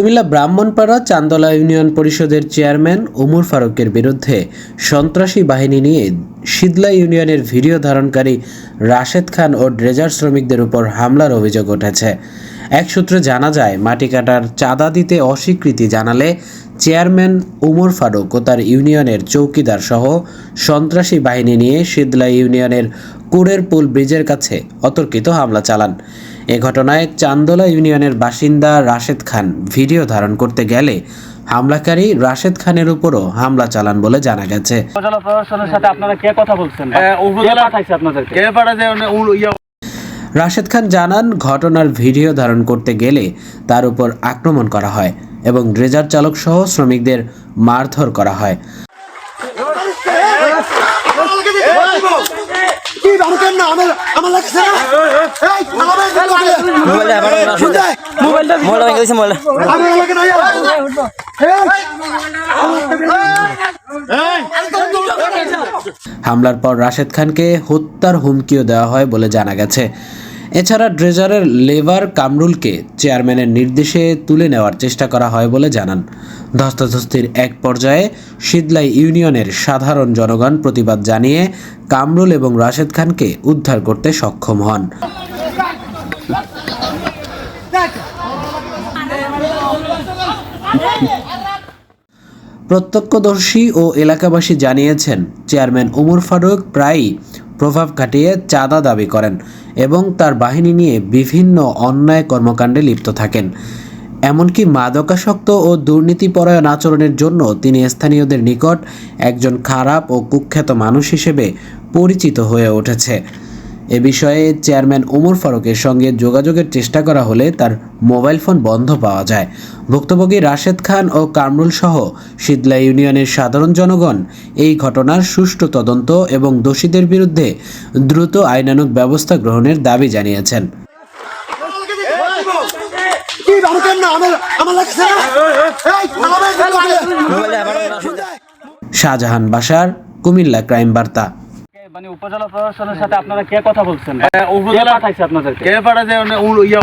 Comilla Brahmanpara Chandla union পরিষদের chairman Omar ফারুকের বিরুদ্ধে সন্ত্রাসী বাহিনী নিয়ে সিদলা ইউনিয়নের ভিডিও ধারণকারী রাশেদ খান ও ড্রেজার শ্রমিকদের উপর হামলার অভিযোগ উঠেছে। এক সূত্রে জানা যায়, মাটি কাটার চাঁদা দিতে অস্বীকৃতি জানালে চেয়ারম্যান ওমর ফারুক ও তার ইউনিয়নের চৌকিদার সহ সন্ত্রাসী বাহিনী নিয়ে সিদলা ইউনিয়নের কুড়ের পুল ব্রিজের কাছে অতর্কিত হামলা চালান। এ ঘটনায় চান্দোলা ইউনিয়নের বাসিন্দা রাশেদ খান ভিডিও ধারণ করতে গেলে হামলাকারী রাশেদ খানের উপরও হামলা চালান বলে জানা গেছে সাথে আপনারা কে কথা বলছেন হ্যাঁ, কে উপজেলা- পাঠাইছে আপনাদেরকে কে পাঠা যায় মানে উল- ইয়া রাশেদ খান জানান ঘটনার ভিডিও ধারণ করতে গেলে তার উপর আক্রমণ করা হয় এবং ড্রেজার চালক সহ শ্রমিকদের মারধর করা হয় না আমার আমার লাগছে না। এই আমার মোবাইলটা আবার না শুনতে মোবাইলটা মোবাইলটা ভেঙে দিয়েছে মোবাইলটা। আমার লাগে না হামলার পর রাশেদ খানকে হত্যার হুমকিও দেওয়া হয় বলে জানা গেছে। এছাড়া ড্রেজারের লেবার কামরুলকে চেয়ারম্যানের নির্দেশে তুলে নেওয়ার চেষ্টা করা হয় বলে জানান। ধস্তাধস্তির এক পর্যায়ে শীতলাই ইউনিয়নের সাধারণ জনগণ প্রতিবাদ জানিয়ে কামরুল এবং রাশেদ খানকে উদ্ধার করতে সক্ষম হন। প্রত্যক্ষদর্শী ও এলাকাবাসী জানিয়েছেন, চেয়ারম্যান ওমর ফারুক প্রায়ই প্রভাব খাটিয়ে চাঁদা দাবি করেন এবং তার বাহিনী নিয়ে বিভিন্ন অন্যায় কর্মকাণ্ডে লিপ্ত থাকেন। এমনকি মাদকাসক্ত ও দুর্নীতিপরায়ণ আচরণের জন্য তিনি স্থানীয়দের নিকট একজন খারাপ ও কুখ্যাত মানুষ হিসেবে পরিচিত হয়ে উঠেছে। এ বিষয়ে চেয়ারম্যান ওমর ফারুকের সঙ্গে যোগাযোগের চেষ্টা করা হলে তার মোবাইল ফোন বন্ধ পাওয়া যায়। ভুক্তভোগী রাশেদ খান ও কামরুল সহ শীতলা ইউনিয়নের সাধারণ জনগণ এই ঘটনার সুষ্ঠু তদন্ত এবং দোষীদের বিরুদ্ধে দ্রুত আইনানুগ ব্যবস্থা গ্রহণের দাবি জানিয়েছেন। শাহজাহান বাসার কুমিল্লা ক্রাইম বার্তা। মানে উপজেলা প্রশাসনের সাথে আপনারা কে কথা বলছেন? হ্যাঁ, কে উপজেলা- পাঠাইছে আপনাদের কে পাঠা যায় উল- ইয়া